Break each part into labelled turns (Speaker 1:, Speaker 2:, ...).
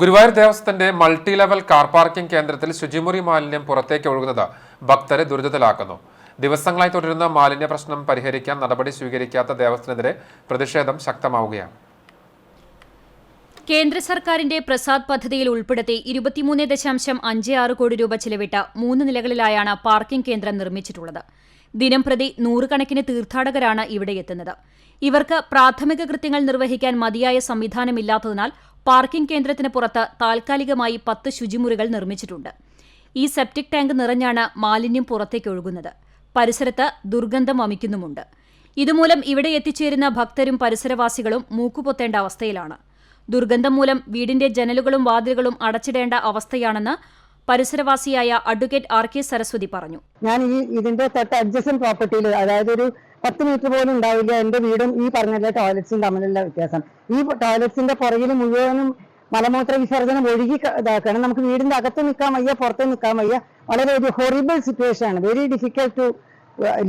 Speaker 1: ഗുരുവായൂർ ദേവസ്വത്തിന്റെ multi level car parking കേന്ദ്രത്തിൽ ശുചിമുറി മാലിന്യം പുറത്തേക്ക് ഒഴുകുന്നത് ഭക്തരെ ദുരിതത്തിലാക്കുന്നു. ദിവസങ്ങളായി തുടരുന്ന മാലിന്യ പ്രശ്നം പരിഹരിക്കാൻ നടപടി സ്വീകരിക്കാത്ത ദേവസ്വത്തിനെതിരെ പ്രതിഷേധം ശക്തമാവുകയാണ്.
Speaker 2: കേന്ദ്ര സർക്കാരിന്റെ പ്രസാദ് പദ്ധതിയിൽ ഉൾപ്പെടുത്തി ഇരുപത്തിമൂന്ന് ദശാംശം അഞ്ച് ആറ് കോടി രൂപ ചിലവിട്ട മൂന്ന് നിലകളിലായാണ് പാർക്കിംഗ് കേന്ദ്രം നിർമ്മിച്ചിട്ടുള്ളത്. ദിനംപ്രതി നൂറുകണക്കിന് തീർത്ഥാടകരാണ് ഇവിടെ എത്തുന്നത്. ഇവർക്ക് പ്രാഥമിക കൃത്യങ്ങൾ നിർവഹിക്കാൻ മതിയായ സംവിധാനമില്ലാത്തതിനാൽ പാർക്കിംഗ് കേന്ദ്രത്തിന് പുറത്ത് താൽക്കാലികമായി പത്ത് ശുചിമുറികൾ നിർമ്മിച്ചിട്ടുണ്ട്. ഈ സെപ്റ്റിക് ടാങ്ക് നിറഞ്ഞാണ് മാലിന്യം പുറത്തേക്ക് ഒഴുകുന്നത്. പരിസരത്ത് ദുർഗന്ധം വമിക്കുന്നുമുണ്ട്. ഇതുമൂലം ഇവിടെ എത്തിച്ചേരുന്ന ഭക്തരും പരിസരവാസികളും മൂക്കുപൊത്തേണ്ട അവസ്ഥയിലാണ്. ദുർഗന്ധം മൂലം വീടിന്റെ ജനലുകളും വാതിലുകളും അടച്ചിടേണ്ട അവസ്ഥയാണെന്ന് പരിസരവാസിയായ അഡ്വക്കേറ്റ് ആർ കെ സരസ്വതി പറഞ്ഞു.
Speaker 3: ഞാൻ ഈ ഇതിന്റെ തൊട്ട് അഡ്ജസ്റ്റൻ പ്രോപ്പർട്ടിയിൽ അതായത് ഒരു പത്ത് മീറ്റർ പോലും ഉണ്ടാവില്ല. എന്റെ വീടും ഈ പറഞ്ഞ ടോയ്ലറ്റ്സും തമ്മിലുള്ള വ്യത്യാസം. ഈ ടോയ്ലറ്റ്സിന്റെ പുറകിൽ മുഴുവനും മലമൂത്ര വിസർജനം ഒഴുകി ഇതാക്കണം. നമുക്ക് വീടിന്റെ അകത്ത് നിൽക്കാൻ വയ്യ പുറത്ത് നിൽക്കാൻ വയ്യ. വളരെ ഒരു ഹൊറിബിൾ സിറ്റുവേഷൻ ആണ് very difficult to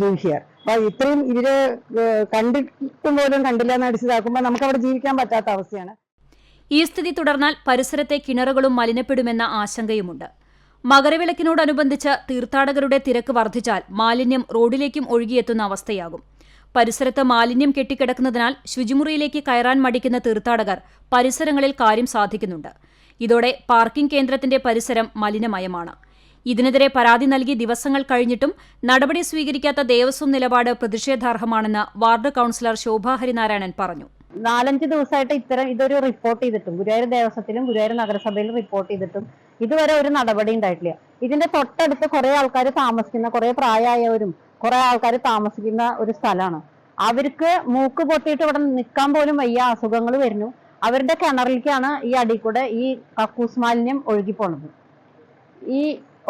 Speaker 3: live here അപ്പൊ ഇത്രയും ഇവർ കണ്ടിട്ടും പോലും കണ്ടില്ല എന്ന് അടിച്ചതാക്കുമ്പോൾ നമുക്ക് അവിടെ ജീവിക്കാൻ പറ്റാത്ത അവസ്ഥയാണ്.
Speaker 2: ഈ സ്ഥിതി തുടർന്നാൽ പരിസരത്തെ കിണറുകളും മലിനപ്പെടുമെന്ന ആശങ്കയുമുണ്ട്. മകരവിളക്കിനോടനുബന്ധിച്ച് തീർത്ഥാടകരുടെ തിരക്ക് വർദ്ധിച്ചാൽ മാലിന്യം റോഡിലേക്കും ഒഴുകിയെത്തുന്ന അവസ്ഥയാകും. പരിസരത്ത് മാലിന്യം കെട്ടിക്കിടക്കുന്നതിനാൽ ശുചിമുറിയിലേക്ക് കയറാൻ മടിക്കുന്ന തീർത്ഥാടകർ പരിസരങ്ങളിൽ കാര്യം സാധിക്കുന്നുണ്ട്. ഇതോടെ പാർക്കിംഗ് കേന്ദ്രത്തിന്റെ പരിസരം മലിനമയമാണ്. ഇതിനെതിരെ പരാതി നൽകി ദിവസങ്ങൾ കഴിഞ്ഞിട്ടും നടപടി സ്വീകരിക്കാത്ത ദേവസ്വം നിലപാട് പ്രതിഷേധാർഹമാണെന്ന് വാർഡ് കൌൺസിലർ ശോഭാ ഹരിനാരായണൻ പറഞ്ഞു.
Speaker 4: നാലഞ്ച് ദിവസമായിട്ട് ഇത്തരം ഇതൊരു റിപ്പോർട്ട് ചെയ്തിട്ടും ഗുരുവായൂർ ദേവസ്വത്തിലും ഗുരുവായൂർ നഗരസഭയിലും റിപ്പോർട്ട് ചെയ്തിട്ടും ഇതുവരെ ഒരു നടപടി ഉണ്ടായിട്ടില്ല. ഇതിന്റെ തൊട്ടടുത്ത് കുറെ ആൾക്കാർ താമസിക്കുന്ന കുറെ പ്രായമായവരും കുറെ ആൾക്കാർ താമസിക്കുന്ന ഒരു സ്ഥലമാണ്. അവർക്ക് മൂക്ക് പൊട്ടിയിട്ട് ഇവിടെ നിൽക്കാൻ പോലും വയ്യ അസുഖങ്ങൾ വരുന്നു. അവരുടെ കിണറിലേക്കാണ് ഈ അടി കൂടെ ഈ കക്കൂസ് മാലിന്യം ഒഴുകി ഒ ഈ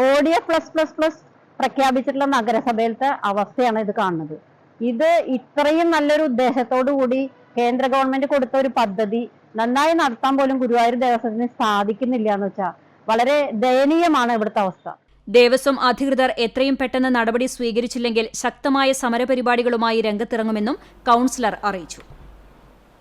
Speaker 4: ഓഡിയ പ്ലസ് പ്ലസ് പ്ലസ് പ്രഖ്യാപിച്ചിട്ടുള്ള നഗരസഭയിലത്തെ അവസ്ഥയാണ് ഇത് കാണുന്നത്. ഇത് ഇത്രയും നല്ലൊരു ഉദ്ദേശത്തോടു കൂടി കേന്ദ്ര ഗവൺമെന്റ് കൊടുത്ത ഒരു പദ്ധതി നന്നായി നടത്താൻ പോലും ഗുരുവായൂർ ദേവസ്വത്തിന് സാധിക്കുന്നില്ല എന്ന് വെച്ചാൽ വളരെ ദയനീയമാണ് ഇവിടുത്തെ അവസ്ഥ.
Speaker 2: ദേവസ്വം അധികൃതർ എത്രയും പെട്ടെന്ന് നടപടി സ്വീകരിച്ചില്ലെങ്കിൽ ശക്തമായ സമരപരിപാടികളുമായി രംഗത്തിറങ്ങുമെന്നും കൌൺസിലർ അറിയിച്ചു.